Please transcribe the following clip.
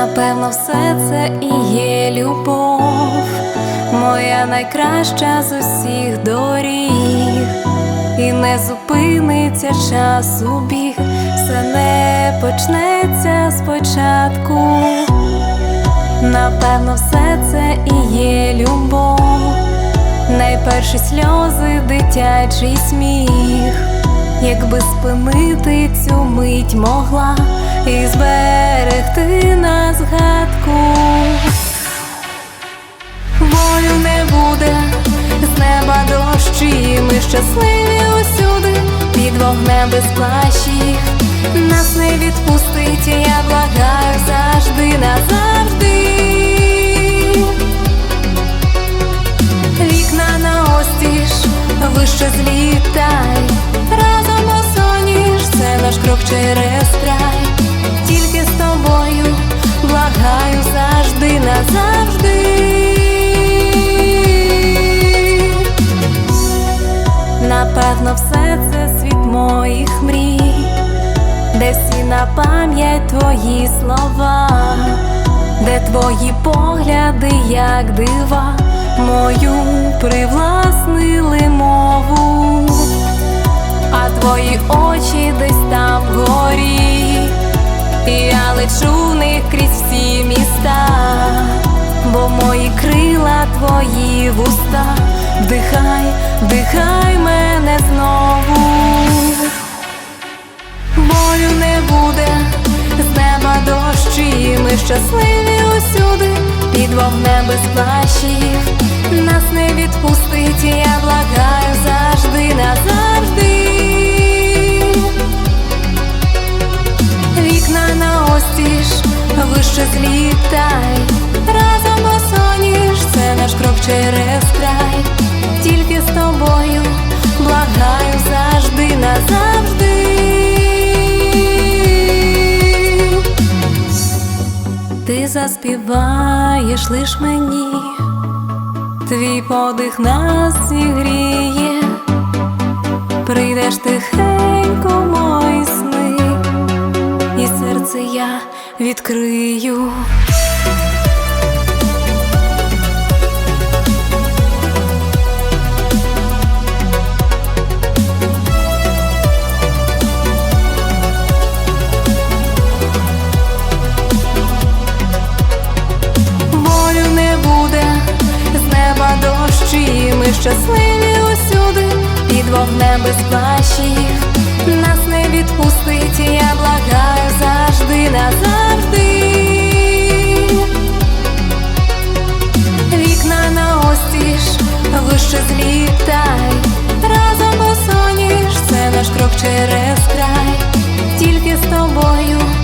Напевно, все це і є любов, моя найкраща з усіх доріг, і не зупиниться час у біг, все не почнеться спочатку. Напевно, все це і є любов, найперші сльози, дитячий сміх, якби спинити цю мить могла і зберегти на згадку. Болю не буде, з неба дощі, ми щасливі усюди, під вогнем без плащів. Нас не відпустить, я благаю завжди назавжди. Вікна на остіж, вище злітай, це наш крок через край, тільки з тобою благаю завжди назавжди. Напевно, все це світ моїх мрій, де всі на пам'ять твої слова, де твої погляди, як дива, мою привласнили мову, а твої очі вгорі, я лечу них крізь всі міста, бо мої крила твої вуста, вдихай, вдихай мене знову. Болю не буде, з неба дощі, ми щасливі усюди, під вогнем без плащів, через край, тільки з тобою благаю завжди назавжди. Ти заспіваєш лиш мені, твій подих нас зігріє, прийдеш тихенько, мої сни, і серце я відкрию. Вогнем без плащів, нас не відпустить, я благаю завжди назавжди. Вікна на остіж, вище злітай, разом босоніж, це наш крок через край, тільки з тобою.